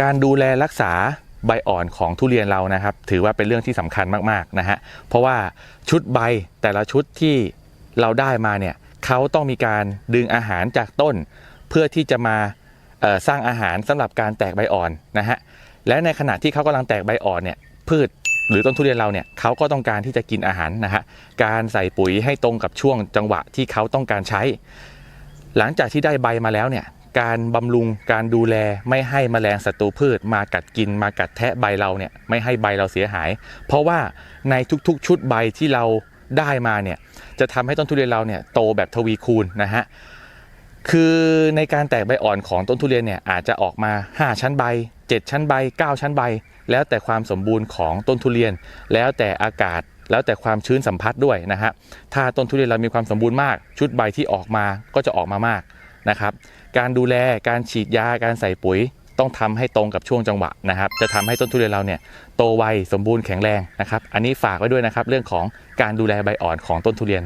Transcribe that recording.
การดูแลรักษาใบอ่อนของทุเรียนเรานะครับ ถือว่าเป็นเรื่องที่สำคัญมากๆนะฮะเพราะว่าชุดใบแต่ละชุดที่เราได้มาเนี่ยเขาต้องมีการดึงอาหารจากต้น เพื่อที่จะมาสร้างอาหารสำหรับการแตกใบอ่อนนะฮะและในขณะที่เขากำลังแตกใบอ่อนเนี่ยพืชหรือต้นทุเรียนเราเนี่ยเขาก็ต้องการที่จะกินอาหารนะฮะการใส่ปุ๋ยให้ตรงกับช่วงจังหวะที่เขาต้องการใช้ หลังจากที่ได้ใบมาแล้วเนี่ย การบำรุงการดูแลไม่ให้แมลงศัตรูพืช มากัดกินมากัดแทะใบเราเนี่ยไม่ให้ใบเราเสียหาย เพราะว่าในทุกๆ ชุดใบที่เราได้มาเนี่ยจะทำให้ต้นทุเรียนเราเนี่ยโตแบบทวีคูณนะฮะคือในการแตกใบอ่อนของต้นทุเรียนเนี่ยอาจจะออกมา 5 ชั้นใบ 7 ชั้นใบ 9 ชั้นใบ แล้วแต่ความสมบูรณ์ของต้นทุเรียน แล้วแต่อากาศแล้วแต่ความชื้นสัมผัสด้วยนะฮะถ้าต้นทุเรียนเรามีความสมบูรณ์มาก ชุดใบที่ออกมาก็จะออกมามาก นะครับ การดูแลการฉีดยาการใส่ปุ๋ยต้องทำให้ตรงกับช่วงจังหวะนะครับ จะทำให้ต้นทุเรียนเราเนี่ยโตไวสมบูรณ์แข็งแรงนะครับ อันนี้ฝากไว้ด้วยนะครับ เรื่องของการดูแลใบอ่อนของต้นทุเรียน